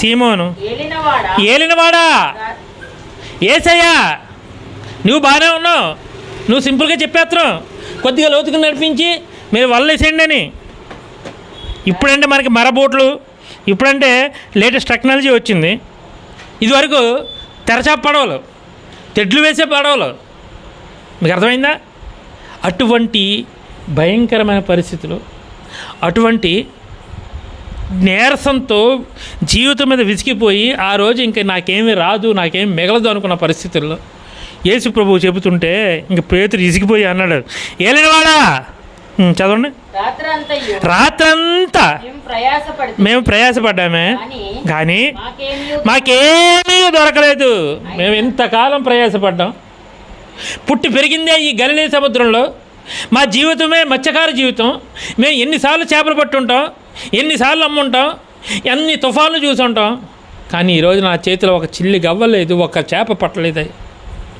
సీమోను ఏలినవాడా? ఏసయ్యా నువ్వు బాగానే ఉన్నావు. నువ్వు సింపుల్గా చెప్పేస్తున్నావు. కొద్దిగా లోతుకు నడిపించి మీరు వల్లేసేయండి అని ఇప్పుడంటే మనకి మరబోట్లు ఇప్పుడంటే లేటెస్ట్ టెక్నాలజీ వచ్చింది. ఇదివరకు తెరచాప పడవలు తెడ్లు వేసే పడవలు. మీకు అర్థమైందా? అటువంటి భయంకరమైన పరిస్థితులు అటువంటి నీరసంతో జీవితం మీద విసిగిపోయి ఆ రోజు ఇంకా నాకేమీ రాదు నాకేం మిగలదు అనుకున్న పరిస్థితుల్లో యేసు ప్రభువు చెబుతుంటే ఇంక పేతురు ఇసిగిపోయి అన్నాడు ఏలినవాడా? చదవండి. రాత్రంతా. మేము ప్రయాసపడ్డామే కానీ మాకేమీ దొరకలేదు. మేము ఇంతకాలం ప్రయాసపడ్డాం. పుట్టి పెరిగిందే ఈ గలిలే సముద్రంలో. మా జీవితమే మత్స్యకార జీవితం. మేము ఎన్నిసార్లు చేపలు పట్టుంటాం. ఎన్నిసార్లు అమ్ముంటాం? ఎన్ని తుఫాన్లు చూసుంటాం? కానీ ఈరోజు నా చేతిలో ఒక చిల్లి గవ్వలేదు ఒక చేప పట్టలేదు.